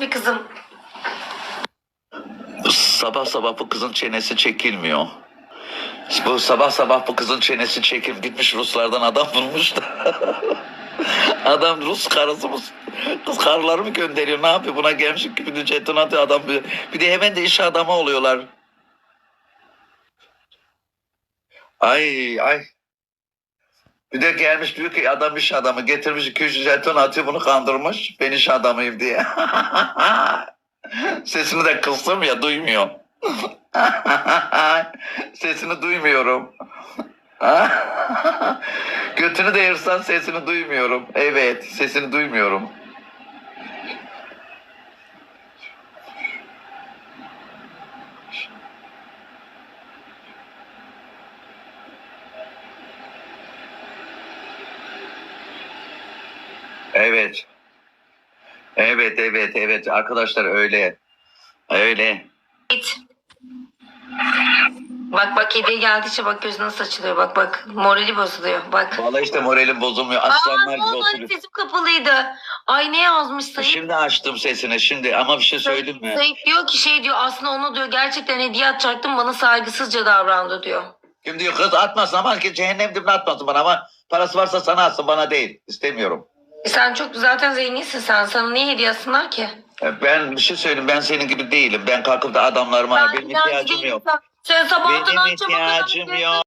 Bir kızım? Sabah sabah bu kızın çenesi çekilmiyor. Bu sabah sabah bu kızın çenesi çekip gitmiş Ruslardan adam bulmuş da. adam Rus karısı mı? Kız karıları mı gönderiyor? Ne yapıyor? Buna gelmiş gibi de jeton atıyor adam. Bir de hemen de iş adamı oluyorlar. Ay ay. Bir de gelmiş diyor ki adam iş adamı getirmiş 200 jeton atıyor bunu kandırmış. Ben iş adamıyım diye. Sesini de kıstım ya duymuyor. sesini duymuyorum. Götünü de yırsan sesini duymuyorum. Evet sesini duymuyorum. Evet. Evet evet evet arkadaşlar öyle. Öyle. Git. Bak bak hediye geldikçe bak gözü nasıl açılıyor. Bak bak morali bozuluyor. Bak. Vallahi işte moralim bozulmuyor. Aa Aslanlar ne gibi oturuyor. sesim kapalıydı. Ay ne yazmış Sayit? Şimdi açtım sesini şimdi ama bir şey söyleyeyim mi? Sayit diyor ki şey diyor aslında ona diyor gerçekten hediye atacaktım bana saygısızca davrandı diyor. Kim diyor kız atmasın aman ki cehennem dibine atmasın bana ama parası varsa sana atsın bana değil. İstemiyorum. E sen çok zaten zenginsin sen. Sana niye hediye alsınlar ki? E, Ben bir şey söyleyeyim ben senin gibi değilim. Ben kalkıp da adamlarıma Ben benim ihtiyacım yok. Sen sabahtan Benim akşama kadar ihtiyacım yok.